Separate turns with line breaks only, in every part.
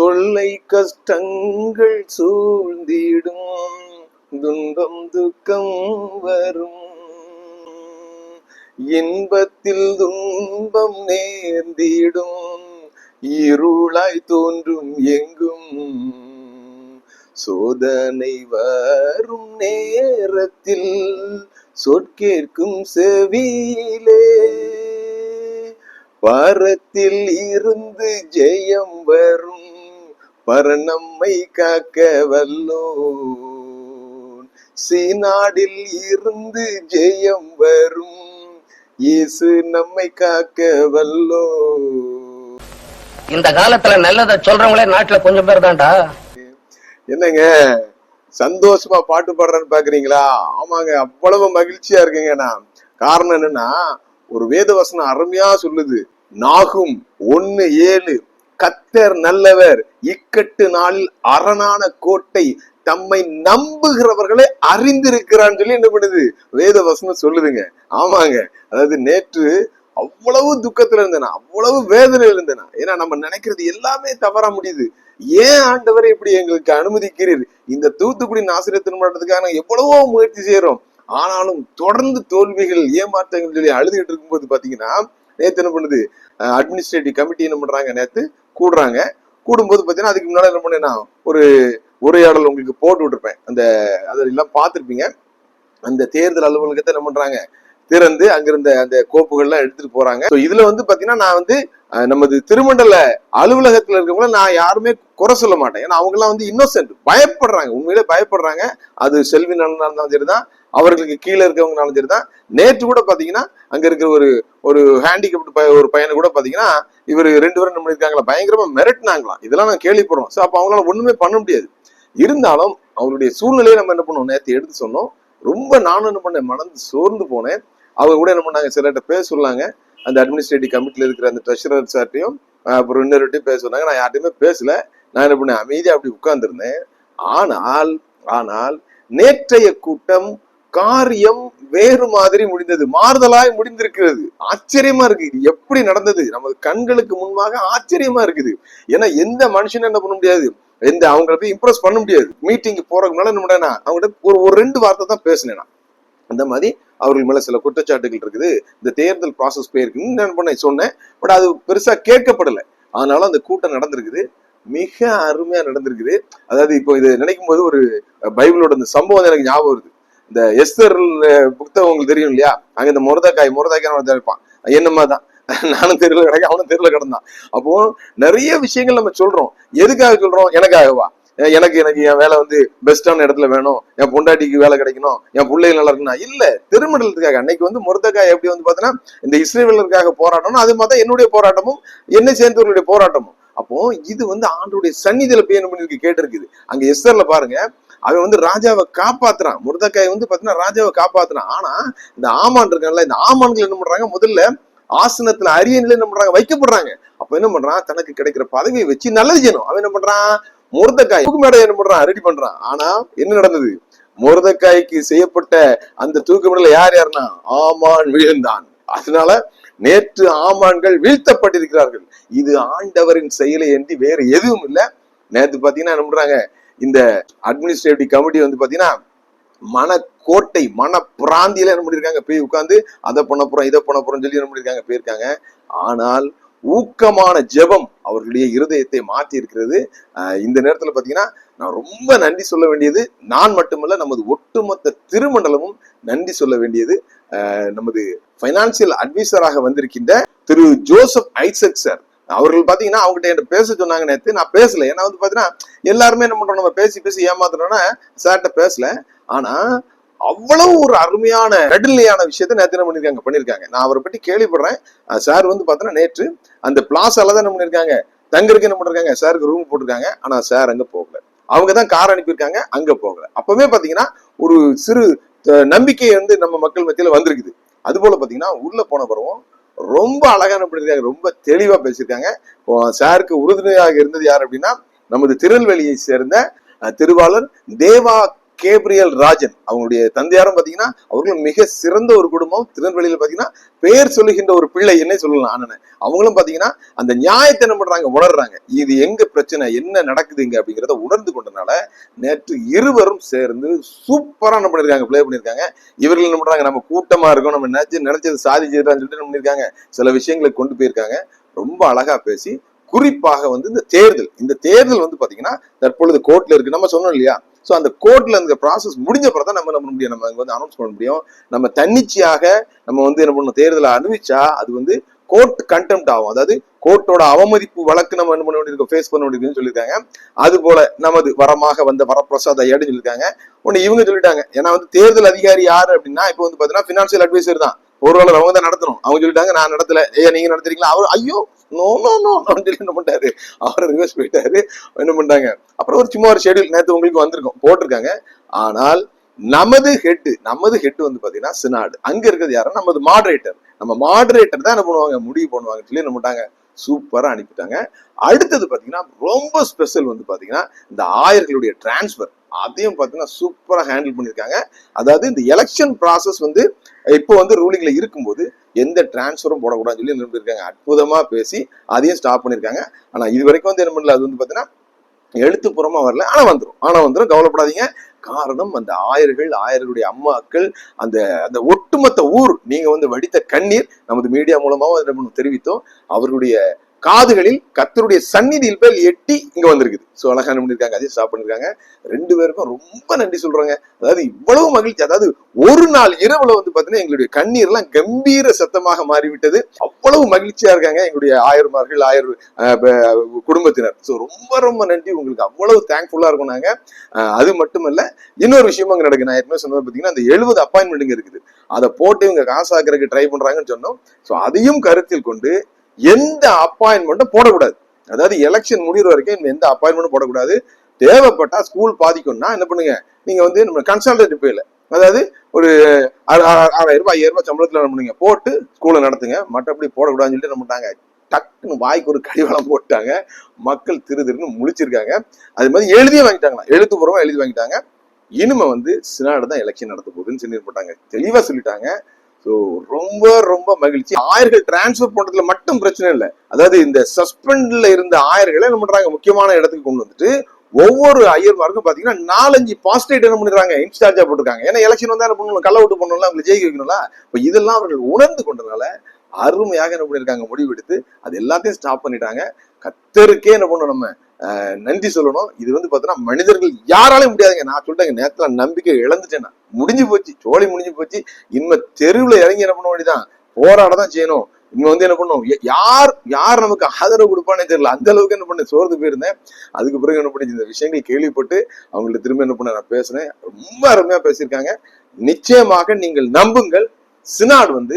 தொல்லை கஷ்டங்கள் சூழ்ந்திடும். துன்பம் துக்கம் வரும். இன்பத்தில் துன்பம் நேர்ந்திடும். இருளாய் தோன்றும் எங்கும். சோதனை வரும் நேரத்தில் சொற்கேற்கும் செவியிலே. வாரத்தில் இருந்து ஜெயம் வரும். பரணம்மை காக்க வல்லோன். சீனாடில் இருந்து ஜெயம் வரும். இயேசு நம்மை காக்க வல்லோ
இந்த காலத்துல நல்லதை சொல்றவங்களே நாட்டுல கொஞ்சம் பேர் தான்டா.
என்னங்க சந்தோஷமா பாட்டு பாடுறேன்னு பாக்குறீங்களா? ஆமாங்க அவ்வளவு மகிழ்ச்சியா இருக்குங்க நான். காரணம் என்னன்னா ஒரு வேத வசனம் அருமையா சொல்லுது. நாகும் ஒன்னு ஏழு. கத்தர் நல்லவர். இக்கட்டு நாளில் அரணான கோட்டை தம்மை நம்புகிறவர்களை அறிந்திருக்கிறான்னு சொல்லி என்ன பண்ணுது? வேத வசனம் சொல்லுதுங்க. ஆமாங்க. அதாவது நேற்று அவ்வளவு துக்கத்துல இருந்தேனா அவ்வளவு வேதனையில இருந்தேனா. ஏன்னா நம்ம நினைக்கிறது எல்லாமே தவற முடியுது. ஏன் ஆண்டவரை இப்படி எங்களுக்கு அனுமதிக்கிறீர்? இந்த தூத்துக்குடி நாசிரியத்தின் பண்றதுக்காக நாங்க எவ்வளவோ முயற்சி செய்யறோம் ஆனாலும் தொடர்ந்து தோல்விகள் ஏமாற்றங்கள் சொல்லி அழுதுகிட்டு இருக்கும்போது பாத்தீங்கன்னா நேத்து என்ன பண்ணுது? அட்மினிஸ்ட்ரேட்டிவ் கமிட்டி என்ன பண்றாங்க? நேத்து கூடுறாங்க. கூடும்போது பாத்தீங்கன்னா அதுக்கு முன்னாடி என்ன பண்ணேன்னா ஒரு உரையாடல் உங்களுக்கு போட்டு விட்டுருப்பேன். அந்த அதெல்லாம் பார்த்துருப்பீங்க. அந்த தேர்தல் அலுவலகத்தை என்ன பண்றாங்க? திறந்து அங்கிருந்த அந்த கோப்புகள்லாம் எடுத்துட்டு போறாங்க. இதுல வந்து பாத்தீங்கன்னா நான் வந்து நமது திருமண்டல அலுவலகத்துல இருக்கவங்கள நான் யாருமே குறை சொல்ல மாட்டேன். ஏன்னா அவங்க எல்லாம் வந்து இன்னோசென்ட் பயப்படுறாங்க. உண்மையிலே பயப்படுறாங்க. அது செல்வி நலனா இருந்தாலும் சரிதான். அவர்களுக்கு கீழே இருக்கவங்கனாலும் சரிதான் நேற்று கூட பாத்தீங்கன்னா அங்க இருக்கிற ஒரு ஒரு ஹேண்டிகப்ட் ஒரு பையனை கூட பாத்தீங்கன்னா இவர் ரெண்டு பேரும் என்ன பண்ணிருக்காங்களா பயங்கரமா மிரட்டினாங்களாம் இதெல்லாம் நான் கேள்விப்படுறோம். ஸோ அப்போ அவங்களால ஒண்ணுமே பண்ண முடியாது. இருந்தாலும் அவருடைய சூழ்நிலையை நம்ம என்ன பண்ணோம்? நேற்று எடுத்து சொன்னோம். ரொம்ப நானும் என்ன பண்ணேன்? மனது சோர்ந்து போனேன். அவங்க கூட என்ன பண்ணாங்க? சிலர்கிட்ட பேச சொல்லாங்க அந்த அட்மினிஸ்ட்ரேட்டிவ் கமிட்டியில் இருக்கிற அந்த ட்ரெஷரர் சார்ட்டையும் அப்புறம் இன்னொருட்டையும் பேச சொன்னாங்க. நான் யார்ட்டையுமே பேசல. நான் என்ன பண்ணேன்? அமைதியா அப்படி உட்கார்ந்துருந்தேன். ஆனால் ஆனால் நேற்றைய கூட்டம் காரியம் வேறு மாதிரி முடிந்தது. மாறுதலாய் முடிந்திருக்கிறது. ஆச்சரியமா இருக்கு. இது எப்படி நடந்தது? நமது கண்களுக்கு முன்பாக ஆச்சரியமா இருக்குது. ஏன்னா எந்த மனுஷனும் என்ன பண்ண முடியாது? எந்த அவங்கள போய் இம்ப்ரெஸ் பண்ண முடியாது. மீட்டிங் போறதுக்கு மேல என்ன பண்ணேன்னா அவங்ககிட்ட ஒரு ஒரு ரெண்டு வார்த்தை தான் பேசினேன். அந்த மாதிரி அவர்கள் மேல சில குற்றச்சாட்டுகள் இருக்குது. இந்த தேர்தல் ப்ராசஸ் போயிருக்குன்னு நான் பண்ண சொன்னேன். பட் அது பெருசா கேட்கப்படலை. அதனால அந்த கூட்டம் நடந்திருக்குது. மிக அருமையா நடந்திருக்குது. அதாவது இப்போ இது நினைக்கும் போது ஒரு பைபிளோட அந்த சம்பவம் எனக்கு ஞாபகம் வருது. இந்த எஸ்தர் புத்தகம் உங்களுக்கு தெரியும் இல்லையா? அங்க இந்த முரதக்காய் முரதக்காய் அவன் இருப்பான் என்னமா தான்? நானும் தெருவில் கிடக்க அவனும் தெருவில் கிடந்தான். அப்போ நிறைய விஷயங்கள் நம்ம சொல்றோம். எதுக்காக சொல்றோம்? எனக்காகவா? எனக்கு எனக்கு என் வேலை வந்து பெஸ்டான இடத்துல வேணும். என் பொண்டாட்டிக்கு வேலை கிடைக்கணும். என் பிள்ளைகள் நல்லா இருக்கணும். இல்ல திருமணத்துக்காக. அன்னைக்கு வந்து முருத்தக்காய் எப்படி வந்து பாத்தீங்கன்னா இந்த இஸ்ரேவேலருக்காக போராட்டம்னா அது மாதிரி தான் என்னுடைய போராட்டமும் என்னை சேர்ந்தவர்களுடைய போராட்டமும். அப்போ இது வந்து ஆண்டோடைய சன்னிதியில போய் என்ன பண்ணிருக்கு? கேட்டிருக்குது. அங்க எஸ்தர்ல பாருங்க அவன் வந்து ராஜாவை காப்பாத்துறான். முருதக்காய் வந்து பாத்தீங்கன்னா ராஜாவை காப்பாத்துறான். ஆனா இந்த ஆமான் இருக்கான்ல இந்த ஆமான்கள் என்ன பண்றாங்க? முதல்ல ஆசனத்துல அரியணில என்ன பண்றாங்க? வைக்கப்படுறாங்க. அப்ப என்ன பண்றான்? தனக்கு கிடைக்கிற பதவியை வச்சு நல்லது செய்யணும். அவன் என்ன பண்றான்? முருதக்காய் தூக்கு மேடை என்ன பண்றான்? ரெடி பண்றான். ஆனா என்ன நடந்தது? முருதக்காய்க்கு செய்யப்பட்ட அந்த தூக்குமேடையில யார் யாருன்னா? ஆமான் விழுந்தான். அதனால நேற்று ஆமான்கள் வீழ்த்தப்பட்டிருக்கிறார்கள். இது ஆண்டவரின் செயலை என்று வேற எதுவும் இல்லை. நேற்று பாத்தீங்கன்னா என்ன பண்றாங்க? இந்த அட்மினிஸ்ட்ரேட்டிவ் கமிட்டி வந்து பாத்தீங்கன்னா மனக்கோட்டை மன பிராந்தியில என்ன பண்ணிருக்காங்க? போய் உட்காந்து அதை பண்ண போறோம் இதை பண்ண போறோம்னு சொல்லி என்ன பண்ணிருக்காங்க? போயிருக்காங்க. ஆனால் ஊக்கமான ஜெபம் அவர்களுடைய இருதயத்தை மாற்றி இருக்கிறது இந்த நேரத்தில் பார்த்தீங்கன்னா நான் ரொம்ப நன்றி சொல்ல வேண்டியது நான் மட்டுமல்ல நமது ஒட்டுமொத்த திருமண்டலமும் நன்றி சொல்ல வேண்டியது. நமது ஃபைனான்சியல் அட்வைசராக வந்திருக்கின்ற திரு ஜோசப் ஐசக் சார் அவர்கள் பார்த்தீங்கன்னா அவங்ககிட்ட என்கிட்ட பேச சொன்னாங்க நேற்று நான் பேசல. ஏன்னா வந்து பார்த்தீங்கன்னா எல்லாருமே என்ன பண்ணுறோம் நம்ம பேசி பேசி ஏமாத்துறோம்னா சார்கிட்ட பேசல. ஆனா அவ்வளவு ஒரு அருமையான நடுநிலையான விஷயத்த நேத்து என்ன பண்ணிருக்காங்க? பண்ணிருக்காங்க. நான் அவரை பற்றி கேள்விப்படுறேன். சார் வந்து பார்த்தோன்னா நேற்று அந்த பிளாஸால தான் என்ன பண்ணியிருக்காங்க தங்கருக்கு என்ன பண்ணிருக்காங்க? சாருக்கு ரூம் போட்டிருக்காங்க. ஆனால் சார் அங்கே போகல. அவங்க தான் கார் அனுப்பியிருக்காங்க அங்கே போகல. அப்பவே பார்த்தீங்கன்னா ஒரு சிறு நம்பிக்கை வந்து நம்ம மக்கள் மத்தியில் வந்திருக்குது. அது போல உள்ளே உள்ள போன பருவம் ரொம்ப அழகான பண்ணியிருக்காங்க ரொம்ப தெளிவாக பேசியிருக்காங்க. சாருக்கு உறுதுணையாக இருந்தது யார் அப்படின்னா நமது திருநெல்வேலியை சேர்ந்த திருவாளர் தேவா கேப்ரியல் ராஜன் அவங்களுடைய தந்தையாரும் பாத்தீங்கன்னா அவர்களும் மிக சிறந்த ஒரு குடும்பம். திருநெல்வேலியில் பாத்தீங்கன்னா பெயர் சொல்லுகின்ற ஒரு பிள்ளை என்ன சொல்லலாம் அண்ணன் அவங்களும் பாத்தீங்கன்னா அந்த நியாயத்தை என்ன பண்றாங்க உணர்றாங்க. இது எங்க பிரச்சனை என்ன நடக்குதுங்க அப்படிங்கிறத உணர்ந்து கொண்டனால நேற்று இருவரும் சேர்ந்து சூப்பரா என்ன பண்ணிருக்காங்க ப்ளே பண்ணிருக்காங்க. இவர்கள் என்ன பண்றாங்க நம்ம கூட்டமா இருக்கோம் நம்ம நினைச்சு நினைச்சது சாதிச்சிடறான்னு சொல்லிட்டு என்ன பண்ணிருக்காங்க சில விஷயங்களை கொண்டு போயிருக்காங்க. ரொம்ப அழகா பேசி குறிப்பாக வந்து இந்த தேர்தல். இந்த தேர்தல் வந்து பாத்தீங்கன்னா தற்பொழுது கோர்ட்ல இருக்கு. நம்ம சொன்னோம் இல்லையா? ஸோ அந்த கோர்ட்ல அந்த ப்ராசஸ் முடிஞ்ச பிறகு தான் நம்ம என்ன பண்ண முடியும்? நம்ம வந்து அனௌன்ஸ் பண்ண முடியும். நம்ம தன்னிச்சையாக நம்ம வந்து என்ன பண்ணணும்? தேர்தலை அனுபவிச்சா அது வந்து கோர்ட் கண்டெம்ட் ஆகும். அதாவது கோர்ட்டோட அவமதிப்பு வழக்கு நம்ம என்ன பண்ண வேண்டியிருக்கோம் ஃபேஸ் பண்ண வேண்டியிருக்குன்னு சொல்லியிருக்காங்க. அது போல நமது வரமாக வந்த வரப்பிரசாத் ஐயாடுன்னு சொல்லியிருக்காங்க. ஒன்று இவங்க சொல்லிட்டாங்க. ஏன்னா வந்து தேர்தல் அதிகாரி யாரு அப்படின்னா இப்போ வந்து பார்த்தீங்கன்னா ஃபினான்சியல் அட்வைசர் தான். ஒருவேளை அவங்க தான் நடத்தணும். அவங்க சொல்லிட்டாங்க நான் நடத்தல. ஏன் நீங்க நடத்துறீங்களா? அவர் ஐயோ நோ நோ நோ அப்படின்னு சொல்லி என்ன பண்ணிட்டாரு? அவர் ரிவர்ஸ் போயிட்டாரு. என்ன பண்ணிட்டாங்க? அப்புறம் ஒரு சும்மா ஒரு ஷெடியூல் நேற்று உங்களுக்கு வந்திருக்கும். போட்டிருக்காங்க. ஆனால் நமது ஹெட் நமது ஹெட் வந்து பாத்தீங்கன்னா சினாடு அங்க இருக்கிறது யாரும் நமது மாடரேட்டர் நம்ம மாடரேட்டர் தான் என்ன பண்ணுவாங்க? முடிவு பண்ணுவாங்க சொல்லி என்ன பண்ணிட்டாங்க? சூப்பரா அனுப்பிட்டாங்க. அடுத்தது பாத்தீங்கன்னா ரொம்ப ஸ்பெஷல் வந்து பாத்தீங்கன்னா இந்த ஆயர்களுடைய டிரான்ஸ்ஃபர் அதையும் பார்த்தீங்கன்னா சூப்பராக ஹேண்டில் பண்ணியிருக்காங்க. அதாவது இந்த எலெக்ஷன் ப்ராசஸ் வந்து இப்போ வந்து ரூலிங்ல இருக்கும்போது எந்த டிரான்ஸ்ஃபரும் போடக்கூடாதுன்னு சொல்லி நிரம்பியிருக்காங்க அற்புதமாக பேசி அதையும் ஸ்டாப் பண்ணியிருக்காங்க. ஆனால் இது வரைக்கும் வந்து என்ன பண்ணல அது வந்து பார்த்தீங்கன்னா எழுத்துப்புறமா வரல. ஆனா வந்துடும் ஆனா வந்துடும் கவலைப்படாதீங்க. காரணம் அந்த ஆயர்கள் ஆயர்களுடைய அம்மாக்கள் அந்த அந்த ஒட்டுமொத்த ஊர் நீங்க வந்து வடித்த கண்ணீர் நமது மீடியா மூலமாகவும் தெரிவித்தோம். அவர்களுடைய காதுகளில் கத்தருடைய சந்நிதியில் பேர் எட்டி இங்க வந்திருக்குது. சோ அழகா பண்ணியிருக்காங்க பண்ணிருக்காங்க அதையும் ஸ்டாப் பண்ணிருக்காங்க. ரெண்டு பேருக்கும் ரொம்ப நன்றி சொல்றாங்க. அதாவது இவ்வளவு மகிழ்ச்சி அதாவது ஒரு நாள் இரவுல வந்து பாத்தீங்கன்னா எங்களுடைய கண்ணீர் எல்லாம் கம்பீர சத்தமாக மாறிவிட்டது. அவ்வளவு மகிழ்ச்சியா இருக்காங்க எங்களுடைய ஆயர்மார்கள் ஆயர் குடும்பத்தினர். சோ ரொம்ப ரொம்ப நன்றி. உங்களுக்கு அவ்வளவு தேங்க்ஃபுல்லா இருக்கும் நாங்க. அது மட்டுமல்ல இன்னொரு விஷயமும் அங்க நடக்கு நான் ஏற்கனவே சொன்னது பாத்தீங்கன்னா அந்த எழுபது அப்பாயின்மெண்ட் இருக்குது. அதை போட்டு இவங்க காசாக்குறதுக்கு ட்ரை பண்றாங்கன்னு சொன்னோம். சோ அதையும் கருத்தில் கொண்டு எந்த அப்பாயின்மெண்ட்டும் போடக்கூடாது. அதாவது எலெக்ஷன் முடிகிற வரைக்கும் எந்த அப்பாயின்மெண்ட்டும் போடக்கூடாது. தேவைப்பட்டா ஸ்கூல் பாதிக்கும்னா என்ன பண்ணுங்க? நீங்க வந்து நம்ம கன்சல்டன்ட் பேல அதாவது ஒரு ஆறாயிரம் ரூபாய் ஐயாயிரம் ரூபாய் சம்பளத்துல என்ன பண்ணுங்க? போட்டு ஸ்கூலை நடத்துங்க. மற்றபடி போடக்கூடாதுன்னு சொல்லிட்டு என்ன பண்ணாங்க டக்குன்னு வாய்க்கு ஒரு கடிவாளம் போட்டாங்க. மக்கள் திரு திருன்னு முழிச்சிருக்காங்க. அது மாதிரி எழுதியே வாங்கிட்டாங்களா எழுத்துப்பூர்வமா எழுதி வாங்கிட்டாங்க. இனிமே வந்து சினாடு தான் எலெக்ஷன் நடத்த போகுதுன்னு சொல்லி போட்டாங்க தெளிவா சொல்லிட்டாங்க. ஸோ ரொம்ப ரொம்ப மகிழ்ச்சி. ஆயர்கள் டிரான்ஸ்ஃபர் பண்ணுறதுல மட்டும் பிரச்சனை இல்லை. அதாவது இந்த சஸ்பெண்டில் இருந்த ஆயர்களை என்ன பண்ணுறாங்க முக்கியமான இடத்துக்கு கொண்டு வந்துட்டு ஒவ்வொரு ஐயர்மாருக்கும் பார்த்தீங்கன்னா நாலஞ்சு பாஸ்டேட் என்ன பண்ணிடுறாங்க? இன்சார்ஜாக போட்டிருக்காங்க. ஏன்னா எலெக்ஷன் வந்தால் என்ன பண்ணணும் கள்ள ஓட்டு பண்ணணும்ல அவங்க ஜெயிக்க வைக்கணும்ல? இப்போ இதெல்லாம் அவர்கள் உணர்ந்து கொண்டதுனால அருமையாக என்ன பண்ணியிருக்காங்க? முடிவெடுத்து அது எல்லாத்தையும் ஸ்டாப் பண்ணிட்டாங்க. கத்தருக்கே என்ன பண்ணணும் நம்ம? நன்றி சொல்லணும். இது வந்து பார்த்தோன்னா மனிதர்கள் யாராலையும் முடியாதுங்க. நான் சொல்லிட்டேங்க நேரத்தில் நம்பிக்கை இழந்துட்டேன் நான். முடிஞ்சு போச்சு சோழி முடிஞ்சு போச்சு. இனிமே தெருவில் இறங்கி என்ன பண்ண வேண்டியதான் போராட தான் செய்யணும். இங்க வந்து என்ன பண்ணும் யார் யார் நமக்கு ஆதரவு கொடுப்பானே தெரியல. அந்த அளவுக்கு என்ன பண்ண சோர்ந்து போயிருந்தேன். அதுக்கு பிறகு என்ன பண்ணி இந்த விஷயங்கள் கேள்விப்பட்டு அவங்கள்ட்ட திரும்ப என்ன பண்ண நான் பேசுனேன். ரொம்ப அருமையா பேசியிருக்காங்க. நிச்சயமாக நீங்கள் நம்புங்கள். சினாட் வந்து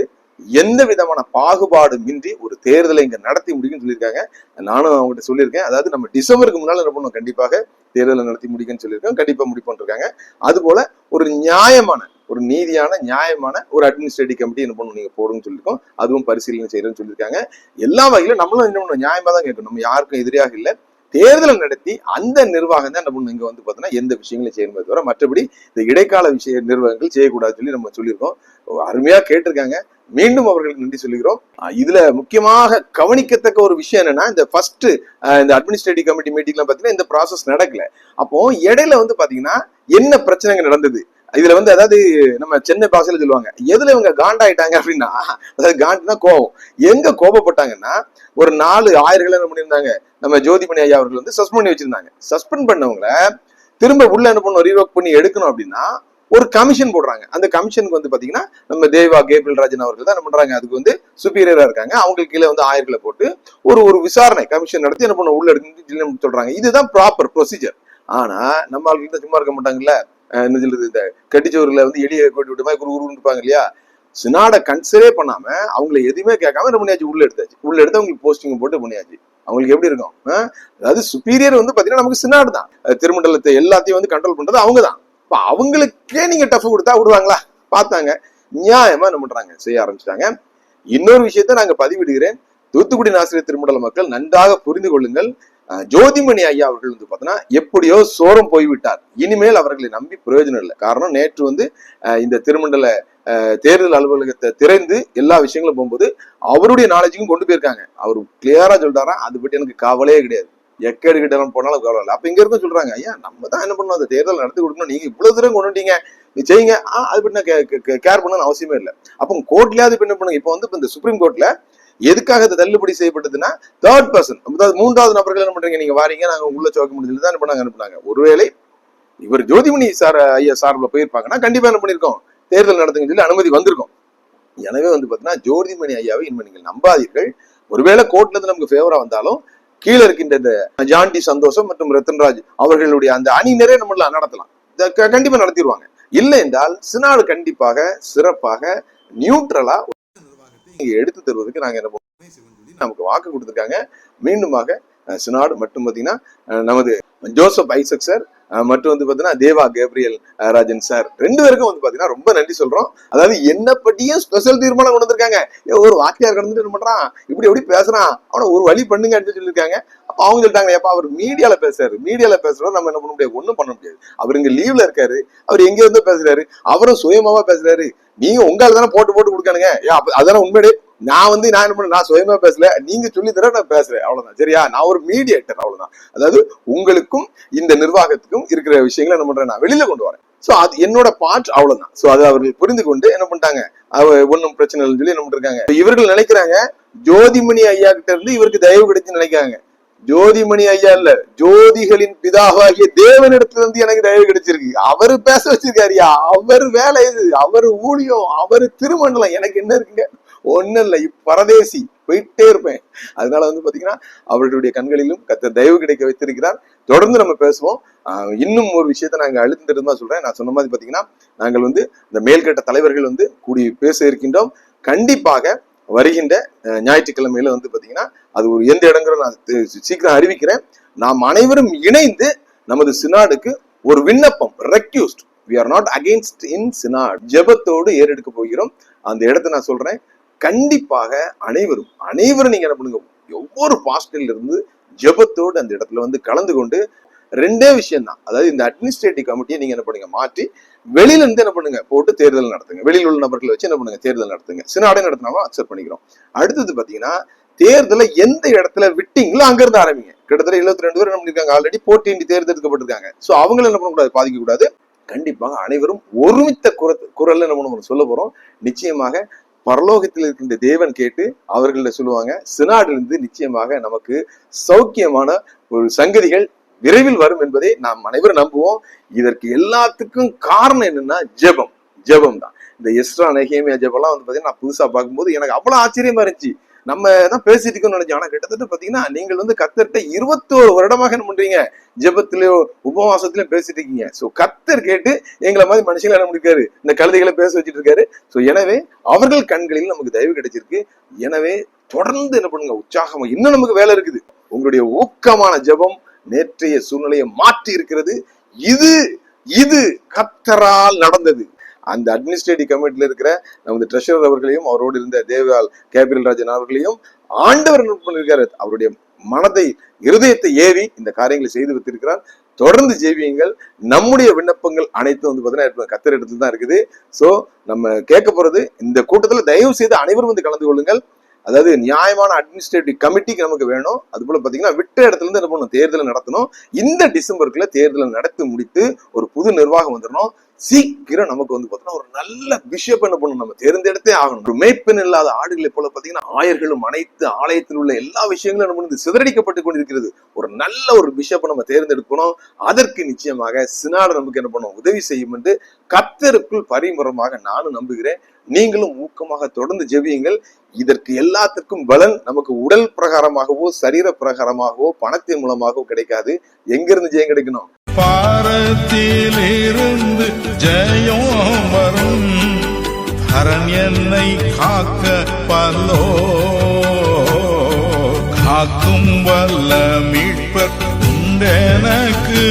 எந்த விதமான பாகுபாடும் இன்றி ஒரு தேர்தலை இங்க நடத்தி முடிக்கும்னு சொல்லியிருக்காங்க. நானும் அவங்ககிட்ட சொல்லியிருக்கேன். அதாவது நம்ம டிசம்பருக்கு முன்னால என்ன பண்ணுவோம்? கண்டிப்பாக தேர்தலை நடத்தி முடிக்கும்னு சொல்லியிருக்கோம். கண்டிப்பா முடிப்போம் இருக்காங்க அது போல ஒரு நியாயமான ஒரு நீதியான நியாயமான ஒரு அட்மினிஸ்ட்ரேட்டிவ் கமிட்டி என்ன பண்ணும் நீங்க போடுன்னு சொல்லியிருக்கோம். அதுவும் பரிசீலனை செய்யறேன்னு சொல்லியிருக்காங்க. எல்லா வகையிலும் நம்மளும் என்ன பண்ணணும் நியாயமா தான் கேட்கணும். நம்ம யாருக்கும் எதிரியாக இல்லை. தேர்தலை நடத்தி அந்த நிர்வாகம் தான் என்ன இங்க வந்து பார்த்தோன்னா எந்த விஷயங்களையும் செய்யணுமே தவிர மற்றபடி இந்த இடைக்கால விஷய நிர்வாகங்கள் செய்யக்கூடாதுன்னு சொல்லி நம்ம சொல்லியிருக்கோம். அருமையா கேட்டிருக்காங்க. மீண்டும் அவர்களுக்கு நன்றி சொல்லுகிறோம் இதுல முக்கியமாக கவனிக்கத்தக்க ஒரு விஷயம் என்னன்னா இந்த ஃபர்ஸ்ட் இந்த அட்மினிஸ்ட்ரேட்டிவ் கமிட்டி மீட்டிங்லாம் பார்த்தீங்கன்னா இந்த ப்ராசஸ் நடக்கல. அப்போ இடையில வந்து பாத்தீங்கன்னா என்ன பிரச்சனைங்க நடந்தது? இதுல வந்து அதாவது நம்ம சென்னை பாஷையில சொல்லுவாங்க எதுல இவங்க காண்டாயிட்டாங்க? அப்படின்னா அதாவது காண்டுனா கோபம் எங்க கோபப்பட்டாங்கன்னா ஒரு நாலு ஆயிரங்களை என்ன பண்ணியிருந்தாங்க நம்ம ஜோதிமணி ஐயா அவர்கள் வந்து சஸ்பெண்ட் பண்ணி வச்சிருந்தாங்க. சஸ்பெண்ட் பண்ணவங்கள திரும்ப உள்ள என்ன பண்ணணும் ரீவோக் பண்ணி எடுக்கணும் அப்படின்னா ஒரு கமிஷன் போடுறாங்க. அந்த கமிஷனுக்கு வந்து பாத்தீங்கன்னா நம்ம தேவா கேபிள் ராஜன் அவர்கள் தான் என்ன பண்றாங்க அதுக்கு வந்து சுப்பீரியரா இருக்காங்க. அவங்களுக்கு கீழே வந்து ஆயிரங்களை போட்டு ஒரு ஒரு விசாரணை கமிஷன் நடத்தி என்ன பண்ண உள்ள எடுத்து சொல்றாங்க. இதுதான் ப்ராப்பர் ப்ரொசீஜர் ஆனா நம்ம ஆளுக்கு சும்மா இருக்க மாட்டாங்கல்ல. என்ன சொல்றது இந்த கட்டிச்சோறுல வந்து எளிய கொட்டி விட்டு மாதிரி குரு குருன்னு இருப்பாங்க இல்லையா? சினாட கன்சிடரே பண்ணாம அவங்கள எதுவுமே கேட்காம என்ன பண்ணியாச்சு உள்ள எடுத்தாச்சு. உள்ள எடுத்து அவங்களுக்கு போஸ்டிங் போட்டு பண்ணியாச்சு அவங்களுக்கு எப்படி இருக்கும்? அதாவது சுப்பீரியர் வந்து பாத்தீங்கன்னா நமக்கு சினாடு தான். திருமண்டலத்தை எல்லாத்தையும் வந்து கண்ட்ரோல் பண்றது அவங்க தான். இப்ப அவங்களுக்கே நீங்க டஃப் கொடுத்தா விடுவாங்களா? பார்த்தாங்க. நியாயமா என்ன பண்றாங்க? செய்ய ஆரம்பிச்சிட்டாங்க. இன்னொரு விஷயத்த நாங்க பதிவிடுகிறேன். தூத்துக்குடி ஆசிரியர் திருமண்டல மக்கள் நன்றாக புரிந்து கொள்ளுங்கள். ஜோதிமணி ஐயா அவர்கள் வந்து பார்த்தோன்னா எப்படியோ சோரம் போய்விட்டார். இனிமேல் அவர்களை நம்பி பிரயோஜனம் இல்லை. காரணம் நேற்று வந்து இந்த திருமண்டல அஹ், தேர்தல் அலுவலகத்தை திறந்து எல்லா விஷயங்களும் போகும்போது அவருடைய நாலேஜுக்கும் கொண்டு போயிருக்காங்க. அவர் கிளியரா சொல்றாரா? அது பற்றி எனக்கு கவலையே கிடையாது. எக்கேடு கிட்ட போனாலும் கவலை இல்லை. அப்ப இங்க இருந்து சொல்றாங்க ஐயா நம்ம தான் என்ன பண்ணணும்? அந்த தேர்தல் நடத்தி கொடுக்கணும். நீங்க இவ்வளவு தூரம் கொண்டு வந்துட்டீங்க. நீ செய்யுங்க. அது பற்றி நான் கேர் பண்ணணும்னு அவசியமே இல்லை. அப்போ கோர்ட்லயாவது இப்ப என்ன பண்ணுங்க? இப்போ வந்து இந்த சுப்ரீம் கோர்ட்ல எதுக்காக இது தள்ளுபடி செய்யப்பட்டதுன்னா தேர்ட் பர்சன் அதாவது மூன்றாவது நபர்கள் என்ன பண்றீங்க? நீங்க வாரீங்க நாங்க உள்ள சோக்க முடிஞ்சது தான் பண்ணாங்க? அனுப்புனாங்க. ஒருவேளை இவர் ஜோதிமணி சார் ஐயா சார்பில் போயிருப்பாங்கன்னா கண்டிப்பா என்ன பண்ணிருக்கோம்? தேர்தல் நடத்துங்க சொல்லி அனுமதி வந்திருக்கும். எனவே வந்து பாத்தீங்கன்னா ஜோதிமணி ஐயாவை இனிமே நீங்கள் நம்பாதீர்கள். ஒருவேளை கோர்ட்ல இருந்து நமக்கு ஃபேவரா வந்தாலும் கீழே இருக்கின்ற இந்த ஜான்டி சந்தோஷம் மற்றும் ரத்தன்ராஜ் அவர்களுடைய அந்த அணி நிறைய நம்மள நடத்தலாம். கண்டிப்பா நடத்திடுவாங்க. இல்லை என்றால் சினாடு கண்டிப்பாக சிறப்பாக நியூட்ரலா நீங்கள் எடுத்து தருவதற்கு நாங்க என்ன சொல்லி நமக்கு வாக்கு கொடுத்துருக்காங்க. மீண்டுமாக சினாடு மட்டும் பாத்தீங்கன்னா நமது ஜோசப் ஐசக் சார் மற்றும் வந்து பாத்தீங்கன்னா தேவா கேப்ரியல் ராஜன் சார். ரெண்டு பேருக்கும் வந்து பாத்தீங்கன்னா ரொம்ப நன்றி சொல்றோம். அதாவது என்ன பற்றியும் ஸ்பெஷல் தீர்மானம் கொண்டு வந்திருக்காங்க. ஒரு வாக்கியார் கடந்துட்டு என்ன பண்றான்? இப்படி எப்படி பேசுறான்? அவனை ஒரு வழி பண்ணுங்க அப்படின்னு சொல்லியிருக்காங்க. அப்ப அவங்க சொல்லிட்டாங்க ஏப்பா அவர் மீடியால பேசுறாரு. மீடியால பேசுறவர் நம்ம என்ன பண்ண முடியாது? ஒண்ணும் பண்ண முடியாது. அவர் இங்க லீவ்ல இருக்காரு. அவர் எங்க இருந்தோ பேசுறாரு. அவரும் சுயமாவா பேசுறாரு. நீங்க உங்களால தானே போட்டு போட்டு கொடுக்கானுங்க ஏன் உண்மையிலே நான் வந்து நான் என்ன பண்ண நான் சுயமா பேசல. நீங்க சொல்லி தர நான் பேசுறேன். அவ்வளவுதான். சரியா? நான் ஒரு மீடியேட்டர் அவ்வளவுதான். அதாவது உங்களுக்கும் இந்த நிர்வாகத்துக்கும் இருக்கிற விஷயங்களை என்ன பண்றேன் நான் வெளியில கொண்டு வரேன். சோ அது என்னோட பார்ட் அவ்வளவுதான். சோ அதை அவர்கள் புரிந்து கொண்டு என்ன பண்ணிட்டாங்க? அவ ஒன்னும் பிரச்சனை இல்லைன்னு சொல்லி என்ன பண்ணிருக்காங்க? இவர்கள் நினைக்கிறாங்க ஜோதிமணி ஐயா கிட்ட இருந்து இவருக்கு தயவு கிடைச்சு நினைக்கிறாங்க. ஜோதிமணி ஐயா இல்ல ஜோதிகளின் பிதாவாகிய தேவனிடத்துல இருந்து எனக்கு தயவு கிடைச்சிருக்கு. அவரு பேச வச்சிருக்காருயா அவர் வேலை இது. அவர் ஊழியம். அவர் திருமண்டலம். எனக்கு என்ன இருக்குங்க? ஒன்றும் இல்லை பரதேசி போயிட்டே இருப்பேன். அதனால வந்து பார்த்தீங்கன்னா அவர்களுடைய கண்களிலும் கத்த தயவு கிடைக்க வைத்திருக்கிறார். தொடர்ந்து நம்ம பேசுவோம். இன்னும் ஒரு விஷயத்த நாங்கள் அழுத்திட்டு தான் நான் சொன்ன மாதிரி பார்த்தீங்கன்னா நாங்கள் வந்து இந்த மேல்கட்ட தலைவர்கள் வந்து கூடி பேச இருக்கின்றோம். கண்டிப்பாக வருகின்ற ஞாயிற்றுக்கிழமையில வந்து பார்த்தீங்கன்னா அது ஒரு எந்த இடங்கிற நான் சீக்கிரம் அறிவிக்கிறேன். நாம் அனைவரும் இணைந்து நமது சினாடுக்கு ஒரு விண்ணப்பம் request we are not against in synod ஜெபத்தோடு ஏறெடுக்க போகிறோம். அந்த இடத்த நான் சொல்றேன். கண்டிப்பாக அனைவரும் அனைவரும் நீங்க என்ன பண்ணுங்க ஒவ்வொரு பாஸ்டில் இருந்து ஜெபத்தோடு அந்த இடத்துல வந்து கலந்து கொண்டு ரெண்டே விஷயம் தான். அதாவது இந்த அட்மினிஸ்ட்ரேட்டிவ் கமிட்டியை நீங்க என்ன பண்ணுங்க மாற்றி வெளியில இருந்து என்ன பண்ணுங்க போட்டு தேர்தல் நடத்துங்க. வெளியில் உள்ள நபர்களை வச்சு என்ன பண்ணுங்க தேர்தல் நடத்துங்க. சினாடே நடத்தினாலும் அக்செப்ட் பண்ணிக்கிறோம். அடுத்தது பாத்தீங்கன்னா தேர்தலை எந்த இடத்துல விட்டீங்களோ அங்க இருந்து ஆரம்பிங்க. கிட்டத்தட்ட 72 ரெண்டு பேர் என்ன பண்ணிருக்காங்க ஆல்ரெடி போட்டியின்றி தேர்ந்தெடுக்கப்பட்டிருக்காங்க. சோ அவங்கள என்ன பண்ணக்கூடாது பாதிக்க கூடாது கண்டிப்பாக அனைவரும் ஒருமித்த குர குரல் என்ன நம்ம சொல்ல போறோம். நிச்சயமாக பரலோகத்தில் இருக்கின்ற தேவன் கேட்டு அவர்கள சொல்லுவாங்க சினாடிலிருந்து நிச்சயமாக நமக்கு சௌக்கியமான ஒரு சங்கதிகள் விரைவில் வரும் என்பதை நாம் அனைவரும் நம்புவோம். இதற்கு எல்லாத்துக்கும் காரணம் என்னன்னா ஜெபம். ஜெபம் தான். இந்த எஸ்ரா நெகேமியா ஜெபம்லாம் வந்து பார்த்தீங்கன்னா நான் புதுசா பார்க்கும்போது எனக்கு அவ்வளவு ஆச்சரியமா இருந்துச்சு. நம்ம தான் பேசிட்டு இருக்கோம்னு நினைச்சோம். ஆனா கிட்டத்தட்ட பாத்தீங்கன்னா நீங்கள் வந்து கத்தர்கிட்ட இருபத்தோரு வருடமாக என்ன பண்றீங்க? ஜெபத்திலயோ உபவாசத்திலயும் பேசிட்டு இருக்கீங்க. சோ கத்தர் கேட்டு எங்களை மாதிரி மனுஷங்களை என்ன பண்ணிருக்காரு? இந்த கழுதைகளை பேச வச்சுட்டு இருக்காரு. சோ எனவே அவர்கள் கண்களில் நமக்கு தயவு கிடைச்சிருக்கு. எனவே தொடர்ந்து என்ன பண்ணுங்க? உற்சாகமா இன்னும் நமக்கு வேலை இருக்குது. உங்களுடைய ஊக்கமான ஜெபம் நேற்றைய சூழ்நிலையை மாற்றி இருக்கிறது இது இது கத்தரால் நடந்தது. அந்த அட்மினிஸ்ட்ரேட்டிவ் கமிட்டியில் இருக்கிற நமது ட்ரெஷரர் அவர்களையும் அவரோடு இருந்த தேவலால் கேபிரல் ராஜன் அவர்களையும் ஆண்டவர் என்ன அவருடைய மனதை இருதயத்தை ஏவி இந்த காரியங்களை செய்து வைத்திருக்கிறார். தொடர்ந்து ஜெய்வியங்கள் நம்முடைய விண்ணப்பங்கள் அனைத்தும் வந்து பார்த்தீங்கன்னா கத்திர இடத்துல தான் இருக்குது. சோ நம்ம கேட்க போறது இந்த கூட்டத்தில் தயவு செய்து அனைவரும் வந்து கலந்து கொள்ளுங்கள். அதாவது நியாயமான அட்மினிஸ்ட்ரேட்டிவ் கமிட்டிக்கு நமக்கு வேணும். அது போல பார்த்தீங்கன்னா விட்ட இடத்துல இருந்து என்ன பண்ணணும்? தேர்தலை நடத்தணும். இந்த டிசம்பருக்குள்ள தேர்தலை நடத்தி முடித்து ஒரு புது நிர்வாகம் வந்துடணும். சீக்கிரம் நமக்கு வந்து பார்த்தோன்னா ஒரு நல்ல பிஷப் என்ன பண்ணணும்? நம்ம தேர்ந்தெடுத்தே ஆகணும். ஒரு மேய்ப்பெண் இல்லாத ஆடுகளை போல பார்த்தீங்கன்னா ஆயர்களும் அனைத்து ஆலயத்தில் உள்ள எல்லா விஷயங்களும் நம்ம வந்து சிதறடிக்கப்பட்டு கொண்டிருக்கிறது. ஒரு நல்ல ஒரு பிஷப்பை நம்ம தேர்ந்தெடுக்கணும். அதற்கு நிச்சயமாக சினாடு நமக்கு என்ன பண்ணும் உதவி செய்யும் என்று கத்தருக்குள் பரிமுறமாக நானும் நம்புகிறேன். நீங்களும் ஊக்கமாக தொடர்ந்து ஜெபியுங்கள். இதற்கு எல்லாத்திற்கும் பலன் நமக்கு உடல் பிரகாரமாகவோ சரீர பிரகாரமாகவோ பணத்தின் மூலமாகவோ கிடைக்காது. எங்கிருந்து ஜெயம் கிடைக்கணும்?
பாரத்தில் இருந்து ஜெயம் வரும். அரண் என்னை காக்க பல்லோ. காக்கும் வல்ல மீட்பர் உண்டெனக்கு.